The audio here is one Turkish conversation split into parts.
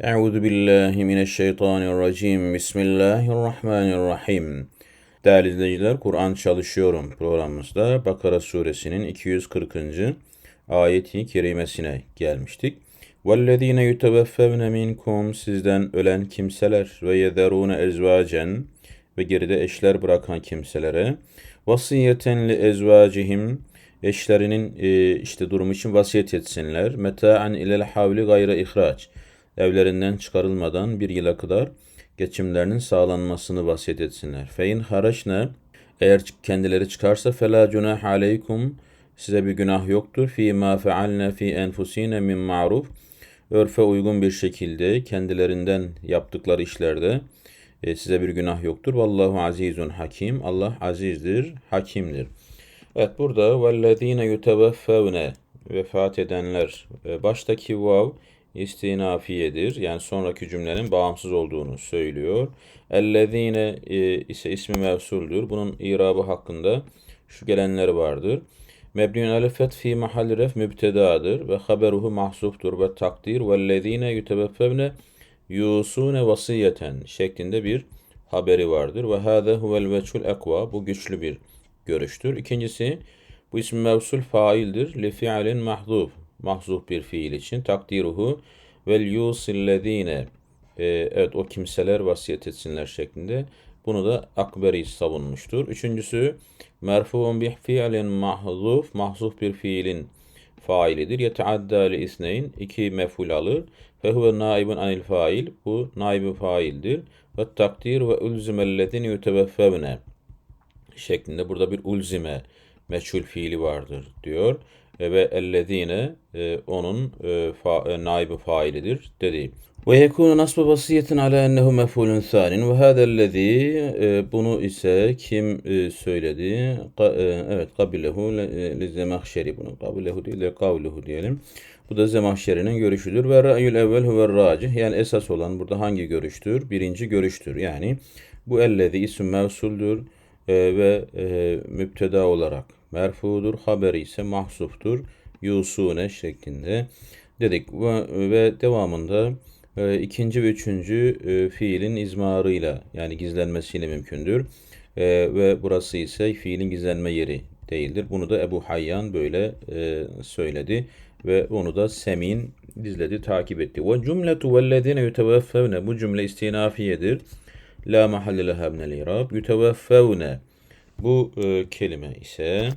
Euzu billahi mineşşeytanirracim. Bismillahirrahmanirrahim. Değerli izleyiciler, Kur'an çalışıyorum programımızda Bakara suresinin 240. ayeti kerimesine gelmiştik. وَالَّذ۪ينَ يُتَوَفَّوْنَ مِنْكُمْ Sizden ölen kimseler ve yederûne ezvacen ve geride eşler bırakan kimselere vasiyeten li ezvacihim eşlerinin e, işte durumu için vasiyet etsinler. Meta'an ilel havli gayre ihraç evlerinden çıkarılmadan bir yıla kadar geçimlerinin sağlanmasını vasiyet etsinler. Fein haraçne eğer kendileri çıkarsa fela cunah aleykum size bir günah yoktur. Fi ma fealne fi enfusine min ma'ruf örfe uygun bir şekilde kendilerinden yaptıkları işlerde e, size bir günah yoktur. Vallahu azizun hakim. Allah azizdir, hakimdir. Evet burada vellezine yuteveffevne vefat edenler e, baştaki vav istinafiyedir. Yani sonraki cümlenin bağımsız olduğunu söylüyor. Ellezine e, ise ismi mevsuldür. Bunun irabı hakkında şu gelenler vardır. Mebniun alefet fi mahalli ref mübtedadır ve haberuhu mahsuftur ve takdir vellezine yutebeffevne yusune vasiyeten şeklinde bir haberi vardır. Ve hâze huvel veçhul ekva bu güçlü bir görüştür. İkincisi bu isim mevsul faildir. Li fi'alin mahzuf mahzuf bir fiil için takdiruhu vel yusillezine e, evet o kimseler vasiyet etsinler şeklinde. Bunu da Akberi savunmuştur. Üçüncüsü merfuun bi fiilin mahzuf mahzuf bir fiilin failidir. Yeteadda li isneyn iki meful alır. Fe huve naibun anil fail. Bu naibi faildir. Ve takdir ve ulzimellezine yuteveffevne şeklinde burada bir ulzime meçhul fiili vardır diyor. E, ve ellezine e, onun e, fa, naibi failidir dedi. Ve yekunu nasbu vasiyetin ala ennehu mef'ulun sanin ve hâzellezî e, bunu ise kim söyledi? Evet kabilehu li zemahşeri bunu kabilehu değil de kavluhu diyelim. Bu da Zemahşeri'nin görüşüdür. Ve ra'yül evvel huve racih. Yani esas olan burada hangi görüştür? Birinci görüştür. Yani bu ellezi isim mevsuldür ve müpteda olarak merfudur. Haberi ise mahsuftur. Yusune şeklinde dedik. Ve, ve devamında e, ikinci ve üçüncü e, fiilin izmarıyla yani gizlenmesiyle mümkündür. E, ve burası ise fiilin gizlenme yeri değildir. Bunu da Ebu Hayyan böyle e, söyledi ve onu da Semin dizledi, takip etti. Ve cümletu vellezine yuteveffevne bu cümle istinafiyedir. La mahalle leha minel irab. Yuteveffevne bu e, kelime ise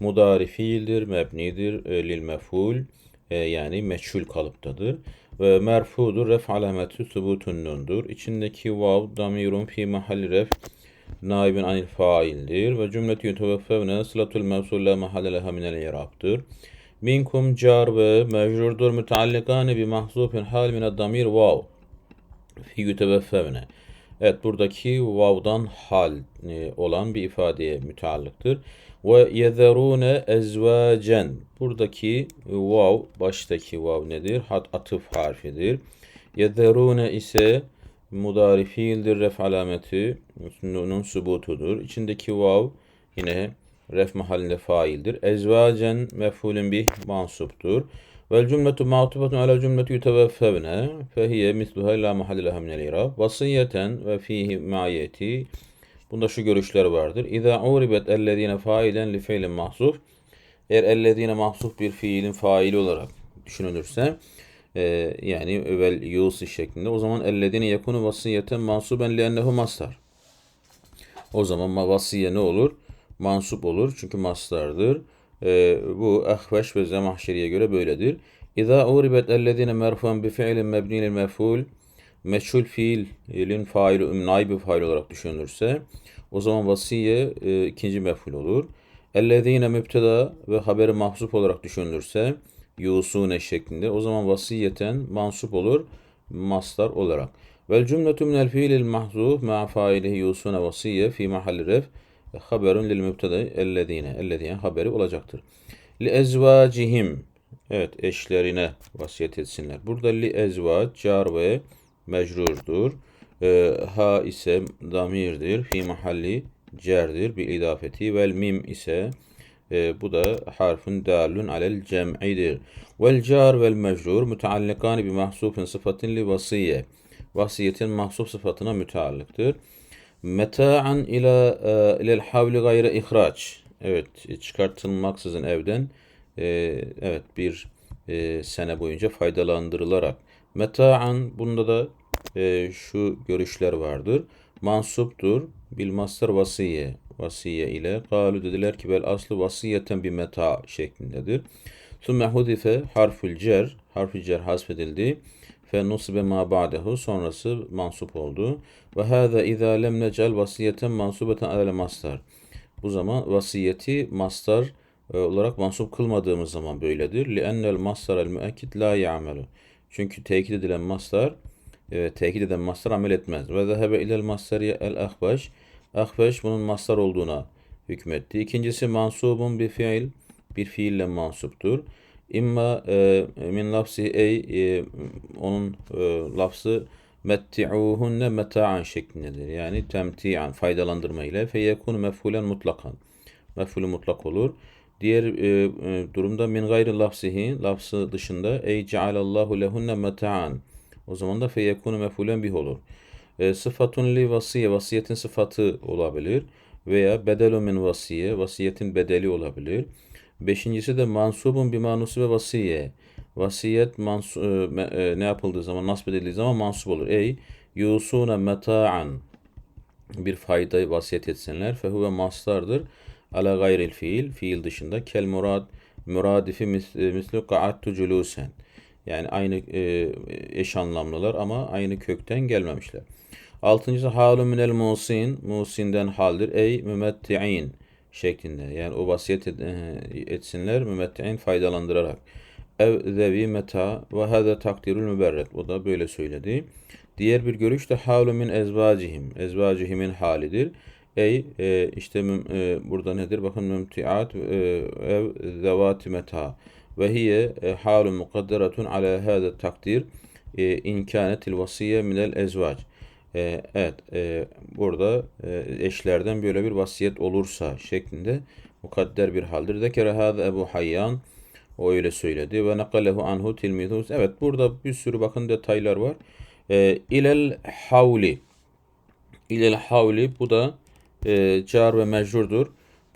mudari fiildir, mebnidir, e, lil mef'ul e, yani meçhul kalıptadır. Ve merfudur, ref alameti subutun. İçindeki vav damirun fi mahalli ref naibin anil faildir. Ve cümletü yuteveffevne sılatul mevsul la mahalle leha minel irabdır. Minkum car ve mecrurdur müteallikane bi mahzufin hal mined damir vav fi yuteveffevne. Evet buradaki vav'dan hal e, olan bir ifadeye müteallıktır. Ve yezerune ezvacen. Buradaki vav baştaki vav nedir? Hat atıf harfidir. Yezerune ise mudari fiildir. Ref alameti nunun subutudur. İçindeki vav yine ref mahallinde faildir. Ezvacen mef'ulün bih mansuptur. Vel cümletu ma'tufetun ala cümleti yuteveffevne fehiye misluha la mahalle leha minel irab. Vasiyeten ve fihi ma'yeti. Bunda şu görüşler vardır. İza uribet ellezine failen li fiilin mahsuf. Eğer ellezine mahsuf bir fiilin faili olarak düşünülürse e, yani vel yusi şeklinde o zaman ellezine yakunu vasiyeten mansuben li ennehu mastar. O zaman vasiye ne olur? Mansup olur çünkü mastardır. E, bu ahveş ve zemahşeriye göre böyledir. İza uribet ellezine merfuan bi fiilin mebnilil mef'ul meçhul fiilin faili naibi fail olarak düşünülürse o zaman vasiye e, ikinci mef'ul olur. Ellezine mübteda ve haberi mahsup olarak düşünülürse yusune şeklinde o zaman vasiyeten mansup olur mastar olarak. Vel cümletu minel fiilil mahzuf ma failihi yusune vasiye fi mahalli ref haberun lil mübteda ellezine ellezine haberi olacaktır. Li ezvacihim evet eşlerine vasiyet etsinler. Burada li ezvac car ve mecrurdur. E, ha ise damirdir. Fi mahalli cerdir bir idafeti. Vel mim ise e, bu da harfun dalun alel cem'idir. Vel car vel mecrur müteallikani bi mahsufin sıfatin li vasiye. Vasiyetin mahsuf sıfatına müteallıktır. Meta'an ila e, ilel havli gayre ihraç. Evet, çıkartılmaksızın evden e, evet bir e, sene boyunca faydalandırılarak. Meta'an bunda da e, şu görüşler vardır. Mansuptur. Bil master vasiye. Vasiye ile. Kalu dediler ki bel aslı vasiyeten bir meta şeklindedir. Sümme hudife harfül cer. Harfül cer hasfedildi fe nusbe ma ba'dehu sonrası mansup oldu. Ve hâze izâ lem necel vasiyeten mansubeten alel mastar. Bu zaman vasiyeti mastar e, olarak mansup kılmadığımız zaman böyledir. Li ennel mastar el müekkid la ya'melu. Çünkü tekit edilen mastar e, tekit eden mastar amel etmez. Ve zehebe ilel mastariye el ahbaş. Ahbaş bunun mastar olduğuna hükmetti. İkincisi mansubun bir fiil bir fiille mansuptur. İmma e, min lafzi ey e, onun e, lafzı metti'uhunne meta'an şeklindedir. Yani temti'an faydalandırma ile feyekunu mefhulen mutlakan. Mefhulü mutlak olur. Diğer e, e, durumda min gayri lafzihi lafzı dışında ey cealallahu lehunne meta'an. O zaman da feyekunu mefhulen bih olur. E, sıfatun li vasiye vasiyetin sıfatı olabilir veya bedelu min vasiye vasiyetin bedeli olabilir. Beşincisi de mansubun bir manusu ve vasiye. Vasiyet mansu, e, e, ne yapıldığı zaman, nasip edildiği zaman mansup olur. Ey yusuna meta'an bir fayda vasiyet etsinler. Fehuve mastardır. Ala gayril fiil. Fiil dışında. Kel murad muradifi mislu ka'attu culusen. Yani aynı e, eş anlamlılar ama aynı kökten gelmemişler. Altıncısı halu minel musin. Musin'den haldir. Ey mümetti'in şeklinde. Yani o vasiyet etsinler mümetti'in faydalandırarak. Ev zevi meta ve hâze takdirül müberret. O da böyle söyledi. Diğer bir görüş de havlu min ezvacihim. Ezvacihimin halidir. Ey e, işte e, burada nedir? Bakın mümtiat ev zevati meta. Ve hiye halu mukadderatun ala hâze takdir inkânetil vasiye minel ezvac. E, evet e, burada e, eşlerden böyle bir vasiyet olursa şeklinde mukadder bir haldir. Zekere hâze Ebu Hayyan o öyle söyledi. Ve nakalehu anhu tilmidus. Evet burada bir sürü bakın detaylar var. E, ilel havli. İlel havli bu da e, car ve mecrurdur.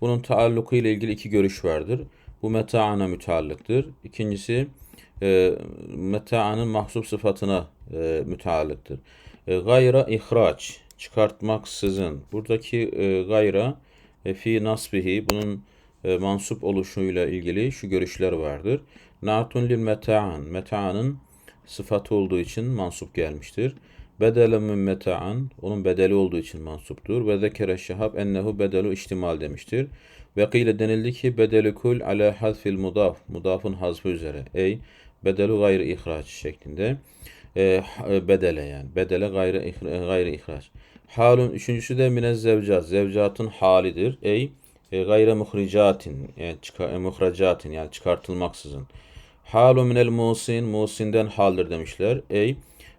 Bunun taalluku ile ilgili iki görüş vardır. Bu meta'ana müteallıktır. İkincisi e, meta'anın mahsup sıfatına e, müteallıktır. E, gayra ihraç çıkartmaksızın. Buradaki e, gayra e, fi nasbihi bunun e, mansup oluşuyla ilgili şu görüşler vardır. Natun lil meta'an. Meta'anın sıfatı olduğu için mansup gelmiştir. Bedelen min meta'an. Onun bedeli olduğu için mansuptur. Ve zekere şehab ennehu bedelu ihtimal demiştir. Ve kıyle denildi ki bedeli kul ala hazfil mudaf. Mudafın hazfı üzere. Ey bedelu gayrı ihraç şeklinde. E, e, bedele yani. Bedele gayrı, gayrı ihraç. Halun üçüncüsü de minez zevcat. Zevcatın halidir. Ey e, gayre muhricatin yani çıkar, e, muhracatin yani çıkartılmaksızın. Halu minel musin musinden haldir demişler. Ey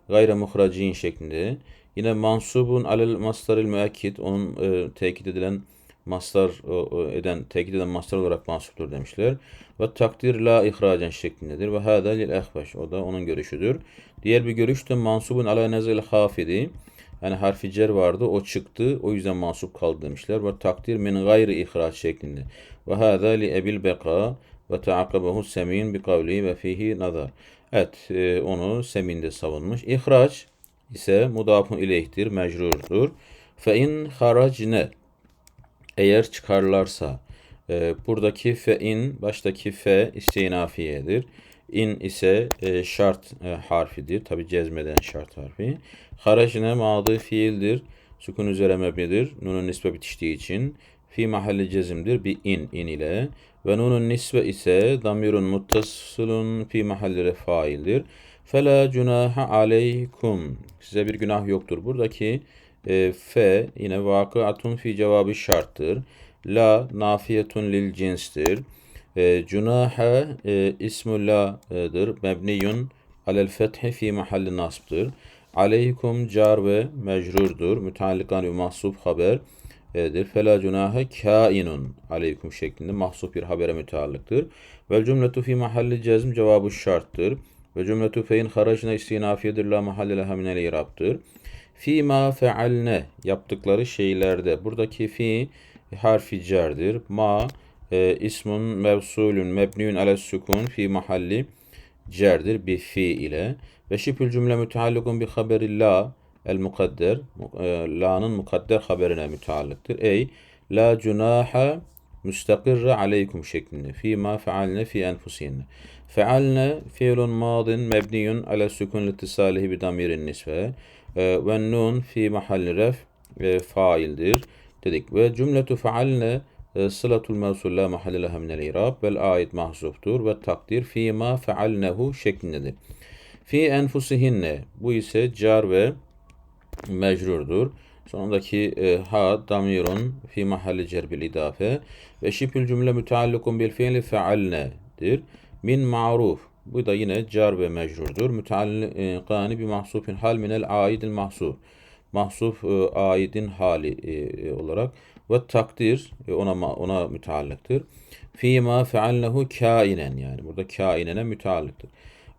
gayre muhracin şeklinde. Yine mansubun alel mastaril müekkid onun e, tekit edilen mastar e, eden tekit eden mastar olarak mansuptur demişler. Ve takdir la ihracen şeklindedir. Ve hâdâ lil ehbaş. O da onun görüşüdür. Diğer bir görüş de mansubun ala nezil hafidi. Yani harfi cer vardı o çıktı o yüzden mansup kaldı demişler. Ve takdir min gayri ihraç şeklinde. Ve hâzâ li ebil beka ve taakabahu semin bi kavli ve fihi nazar. Evet e, onu seminde savunmuş. İhraç ise mudafun ileyhtir, mecrurdur. Fe in haracne eğer çıkarlarsa e, buradaki fe in baştaki fe istinafiyedir. İn ise e, şart e, harfidir. Tabi cezmeden şart harfi. Haracne madı fiildir. Sukun üzere mebnidir. Nunun nisbe bitiştiği için. Fi mahalli cezimdir. Bir in in ile. Ve nunun nisbe ise damirun muttasılun fi mahalli faildir. Fela cunaha aleykum. Size bir günah yoktur. Buradaki e, fe yine vakıatun fi cevabı şarttır. La nafiyetun lil cinstir. E, cunaha e, ismu la'dır. Mebniyun alel fethi fi mahalli nasbdır. Aleykum car ve mecrurdur. Müteallikan ve mahsub haber. edir. Fela cunahe kainun aleykum şeklinde mahsup bir habere müteallıktır. Vel cümletu fi mahalli cezm cevabı şarttır. Ve cümletu feyin haracına istinafiyedir la mahalle leha minel iraptır. Fi ma fealne yaptıkları şeylerde buradaki fi harfi cerdir. Ma e, ismun mevsulün mebniün ala sukun fi mahalli cerdir bi fi ile ve şibhül cümle müteallikun bi haberi la el mukadder e, la'nın mukadder haberine müteallıktır. Ey la cunaha müstakirre aleykum şeklinde. Fi ma fealne fi enfusihinne. Fealne fiilun madin mebniyun ala sukun litisalihi bi damirin nisve. E, ve nun fi mahalli ref e, faildir dedik. Ve cümletu fealne e, sılatul mevsul la mahalle leha minel irab vel ayet mahzuftur ve takdir fi ma fealnehu şeklindedir. Fi enfusihinne bu ise car ve mecrurdur. Sonundaki e, ha damirun fi mahalli cerbil idafe ve şipül cümle müteallikun bil fiili fealnedir. Min ma'ruf bu da yine car ve mecrurdur. Müteallikani bi mahsufin hal minel aidil mahsuf. Mahsuf e, aidin hali e, olarak ve takdir e, ona ona müteallıktır. Fîmâ feallehu kainen yani burada kainene müteallıktır.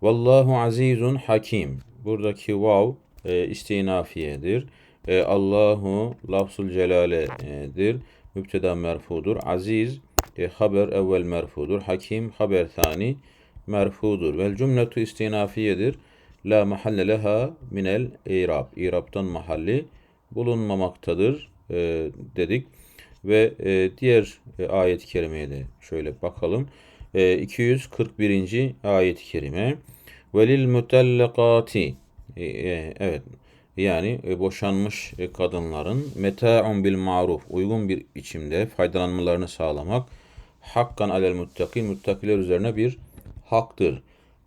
Vallahu azizun hakim. Buradaki vav e, istinafiyedir. E, Allahu lafzul celaledir. Mübteda merfudur. Aziz e, haber evvel merfudur. Hakim haber thani merfudur. Vel cümletu istinafiyedir. La mahalle leha minel irab. İrabtan mahalli bulunmamaktadır e, dedik. Ve e, diğer e, ayet-i kerimeye de şöyle bakalım. E, 241. ayet-i kerime. Velil mutallakati. E, e, evet. Yani e, boşanmış e, kadınların meta'un bil maruf uygun bir biçimde faydalanmalarını sağlamak hakkan alel muttakin muttakiler üzerine bir haktır.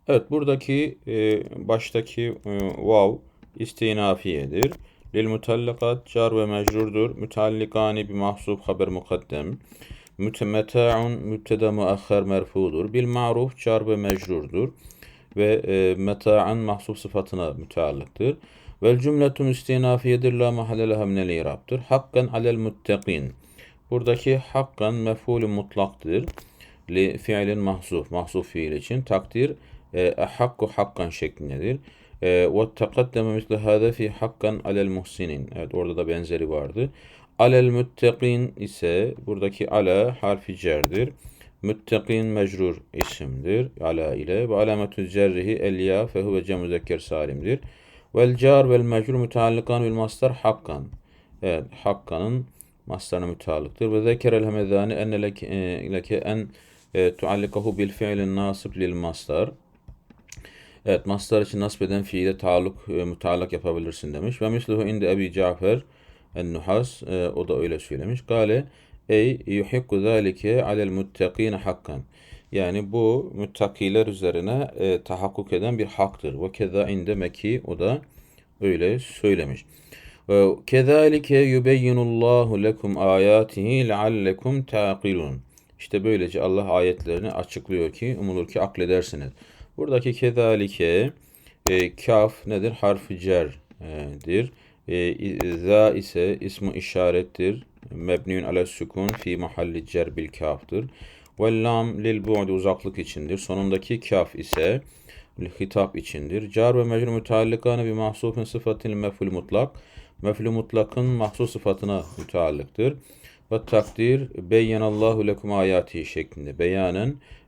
Evet buradaki e, baştaki e, vav istinafiyedir. Lil mutallakat car ve mecrurdur. Mütallikani bir mahsub haber mukaddem. Mütemeta'un mübteda muahher merfudur. Bil maruf car ve mecrurdur. Ve e, meta'an mahsub sıfatına müteallıktır. Vel cümletu müstinafiyedir la mahalle leha minel irabdır. Hakkan alel muttaqin. Buradaki hakkan mef'ulü mutlaktır. Li fiilin mahzuf. Mahzuf fiil için takdir e, hakku hakkan şeklindedir. E, ve tekaddeme misle hâze fi hakkan alel muhsinin. Evet orada da benzeri vardı. Alel müttekin ise buradaki ala harfi cerdir. Müttekin mecrur isimdir. Ala ile ve alametü cerrihi el ya fehuve cem salimdir. Vel car vel mecrur müteallikan bil mastar hakkan. Evet hakkanın mastarına müteallıktır. Ve zekerel hemedani enne leke, e, en e, tuallikahu bil fiilin nasib lil mastar. Evet, mastar için nasip eden fiile taalluk, e, müteallak yapabilirsin demiş. Ve misluhu indi Ebi Cafer en-Nuhas, e, o da öyle söylemiş. Gale, ey yuhikku zâlike alel muttakîne hakkan. Yani bu muttakiler üzerine e, tahakkuk eden bir haktır. Ve keza inde Meki, o da öyle söylemiş. Kezalike yubeyyinullahu lekum ayatihi leallekum taqilun. İşte böylece Allah ayetlerini açıklıyor ki umulur ki akledersiniz. Buradaki kezalike e, kaf nedir? Harfi cerdir. E, za ise ismu işarettir. Mebniun ala sukun fi mahalli cer bil kaftır. Ve lam lil bu'd uzaklık içindir. Sonundaki kaf ise hitap içindir. Car ve mecrur müteallikane bir mahsufun sıfatın mef'ul mutlak. Mef'ul mutlakın mahsus sıfatına müteallıktır. Ve takdir beyyenallahu lekum ayati şeklinde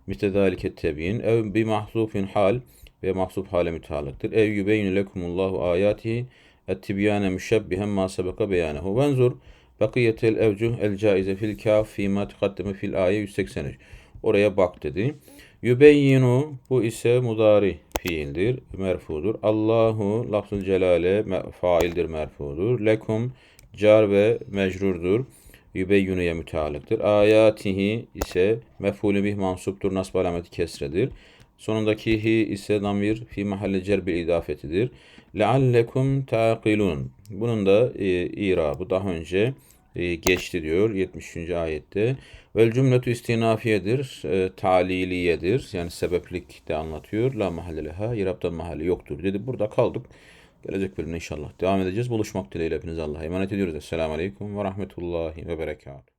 beyanen mütedalike tebiyin ev bi mahzufin hal ve mahzuf hale müteallıktır. Ev yübeyyinu lekumullahu ayatihi ettibyane müşebbihen ma sebeka beyanehu. Venzur bakiyetel evcuh el caize fil kaf fîmâ tekaddeme fil ayet 183. Oraya bak dedi. Yübeyyinu bu ise mudari fiildir, merfudur. Allahu lafzul celale faildir, merfudur. Lekum car ve mecrurdur yübeyyunuya müteallıktır. Ayatihi ise mef'ulü bih mansuptur, nasb alameti kesredir. Sonundaki hi ise damir fi mahalle cerbil idafetidir. Leallekum taqilun. Bunun da e, irabı daha önce e, geçti diyor 73. ayette. Vel cümletu istinafiyedir, e, taliliyedir. Yani sebeplik de anlatıyor. La mahalleleha, irabdan mahalli yoktur dedi. Burada kaldık. Gelecek bölümde inşallah devam edeceğiz. Buluşmak dileğiyle hepinize Allah'a emanet ediyoruz. Esselamu Aleyküm ve Rahmetullahi ve Berekatuhu.